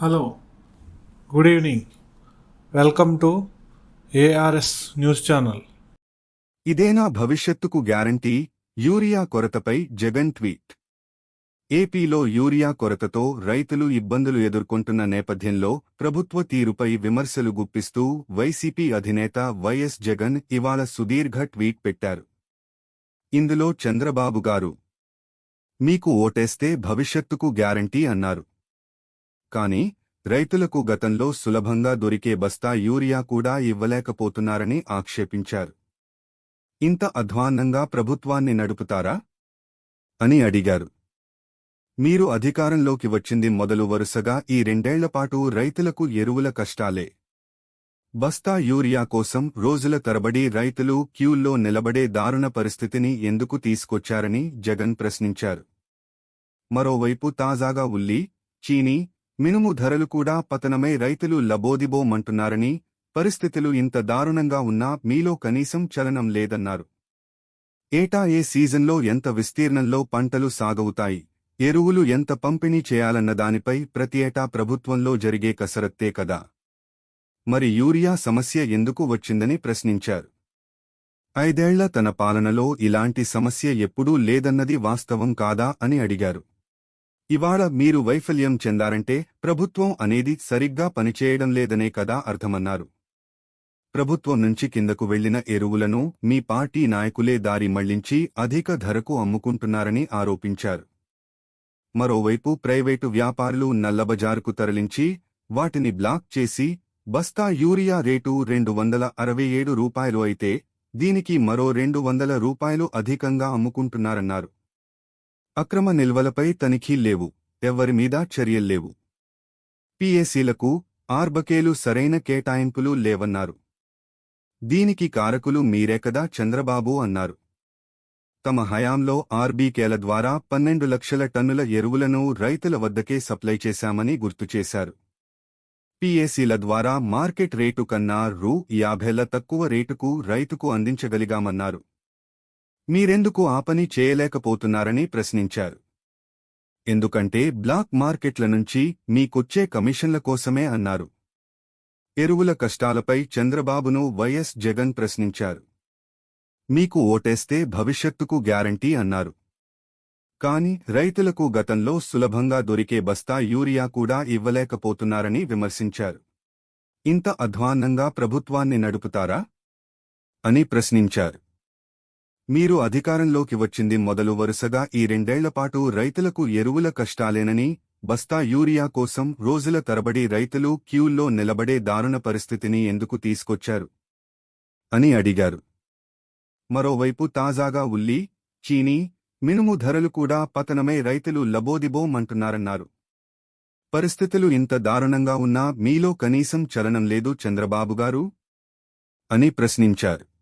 Hello good evening. Welcome to ARS news channel. ఇదేనా భవిష్యత్తుకు guarantee? Urea కొరతపై Jagan tweet. ఏపీలో యూరియా కొరతతో రైతులు ఇబ్బందులు ఎదుర్కొంటున్న నేపథ్యంలో ప్రభుత్వ తీరుపై విమర్శలు గుప్పిస్తూ వైసీపీ అధినేత వైఎస్ జగన్ ఇవాళ సుదీర్ఘ ట్వీట్ పెట్టారు. ఇందులో చంద్రబాబు గారు మీకు ఓటేస్తే భవిష్యత్తుకు గ్యారంటీ అన్నారు. కాని రైతులకు గతంలో సులభంగా దొరికే బస్తా యూరియా కూడా ఇవ్వలేకపోతున్నారని ఆక్షేపించారు. ఇంత అధ్వాన్నంగా ప్రభుత్వాన్ని నడుపుతారా? అని అడిగారు. మీరు అధికారంలోకి వచ్చింది మొదలు వరుసగా ఈ రెండేళ్ళపాటు రైతులకు ఎరువుల కష్టాలే. బస్తా యూరియా కోసం రోజుల తరబడి రైతులు క్యూల్లో నిలబడే దారుణ పరిస్థితిని ఎందుకు తీసుకొచ్చారని జగన్ ప్రశ్నించారు. మరోవైపు తాజాగా ఉల్లి చీనీ మినుము ధరలు కూడా పతనమై రైతులు లబోదిబోమంటున్నారని పరిస్థితులు ఇంత దారుణంగా ఉన్నా మీలో కనీసం చలనం లేదన్నారు. ఏటా ఏ సీజన్లో ఎంత విస్తీర్ణంలో పంటలు సాగవుతాయి ఎరువులు ఎంత పంపిణీ చేయాలన్న దానిపై ప్రతి ఏటా ప్రభుత్వంలో జరిగే కసరత్తే కదా? మరి యూరియా సమస్య ఎందుకు వచ్చిందని ప్రశ్నించారు. ఐదేళ్ళ తన పాలనలో ఇలాంటి సమస్య ఎప్పుడూ లేదన్నది వాస్తవం కాదా అని అడిగారు. ఇవాళ మీరు వైఫల్యం చెందారంటే ప్రభుత్వం అనేది సరిగ్గా పనిచేయడం లేదనే కదా అర్థమన్నారు. ప్రభుత్వం నుంచి కిందకు వెళ్ళిన ఎరువులను మీ పార్టీ నాయకులే దారి మళ్ళించి అధిక ధరకు అమ్ముకుంటున్నారని ఆరోపించారు. మరోవైపు ప్రైవేటు వ్యాపారులు నల్లబజారుకు తరలించి వాటిని బ్లాక్ చేసి బస్తా యూరియా రేటు రెండు వందల అరవై ఏడు రూపాయలు అయితే దీనికి మరో రెండు వందల రూపాయలు అధికంగా అమ్ముకుంటున్నారన్నారు. అక్రమ నిల్వలపై తనిఖీ లేవు ఎవ్వరిమీద చర్యల్లేవు పిఎస్సీలకు ఆర్బకేలు సరైన కేటాయింపులు లేవన్నారు. దీనికి కారకులు మీరే కదా చంద్రబాబు అన్నారు. తమ హయాంలో ఆర్బీకేల ద్వారా పన్నెండు లక్షల టన్నుల ఎరువులను రైతుల వద్దకే సప్లై చేశామని గుర్తుచేశారు పిఎస్సీల ద్వారా మార్కెట్ రేటు కన్నా రూ యాభైల తక్కువ రేటుకు రైతుకు అందించగలిగామన్నారు. మీరెందుకు ఆ పని చేయలేకపోతున్నారని ప్రశ్నించారు. ఎందుకంటే బ్లాక్ మార్కెట్ల నుంచి మీకొచ్చే కమిషన్ల కోసమే అన్నారు. ఎరువుల కష్టాలపై చంద్రబాబును వైఎస్ జగన్ ప్రశ్నించారు. మీకు ఓటేస్తే భవిష్యత్తుకు గ్యారంటీ అన్నారు. కాని రైతులకు గతంలో సులభంగా దొరికే బస్తా యూరియా కూడా ఇవ్వలేకపోతున్నారని విమర్శించారు. ఇంత అధ్వాన్నంగా ప్రభుత్వాన్ని నడుపుతారా? అని ప్రశ్నించారు. మీరు అధికారంలోకి వచ్చింది మొదలు వరుసగా ఈ రెండేళ్ళపాటు రైతులకు ఎరువుల కష్టాలేనని బస్తా యూరియా కోసం రోజుల తరబడి రైతులు క్యూల్లో నిలబడే దారుణ పరిస్థితిని ఎందుకు తీసుకొచ్చారు? అని అడిగారు. మరోవైపు తాజాగా ఉల్లి చీనీ మినుము ధరలు కూడా పతనమే రైతులు లబోదిబోమంటున్నారన్నారు. పరిస్థితులు ఇంత దారుణంగా ఉన్నా మీలో కనీసం చలనం లేదు చంద్రబాబుగారు? అని ప్రశ్నించారు.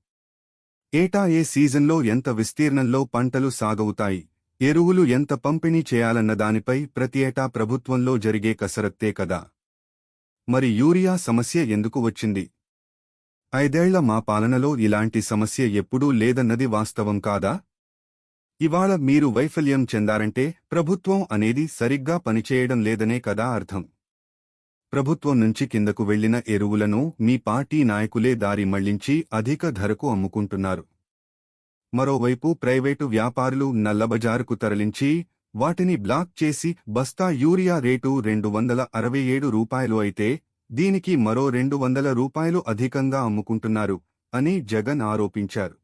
ఏటా ఏ సీజన్లో ఎంత విస్తీర్ణంలో పంటలు సాగవుతాయి? ఎరువులు ఎంత పంపిణీ చేయాలన్న దానిపై ప్రతి ఏటా ప్రభుత్వంలో జరిగే కసరత్తే కదా? మరి యూరియా సమస్య ఎందుకు వచ్చింది? ఐదేళ్ళ మా పాలనలో ఇలాంటి సమస్య ఎప్పుడూ లేదన్నది వాస్తవం కాదా? ఇవాళ మీరు వైఫల్యం చెందారంటే ప్రభుత్వం అనేది సరిగ్గా పనిచేయడం లేదనే కదా అర్థం. ప్రభుత్వం నుంచి కిందకు వెళ్ళిన ఎరువులను మీ పార్టీ నాయకులే దారి మళ్ళించి అధిక ధరకు అమ్ముకుంటున్నారు. మరోవైపు ప్రైవేటు వ్యాపారులు నల్లబజారుకు తరలించి వాటిని బ్లాక్ చేసి బస్తా యూరియా రేటు రెండు వందల అరవై ఏడు రూపాయలు అయితే దీనికి మరో రెండు వందల రూపాయలు అధికంగా అమ్ముకుంటున్నారు అని జగన్ ఆరోపించారు.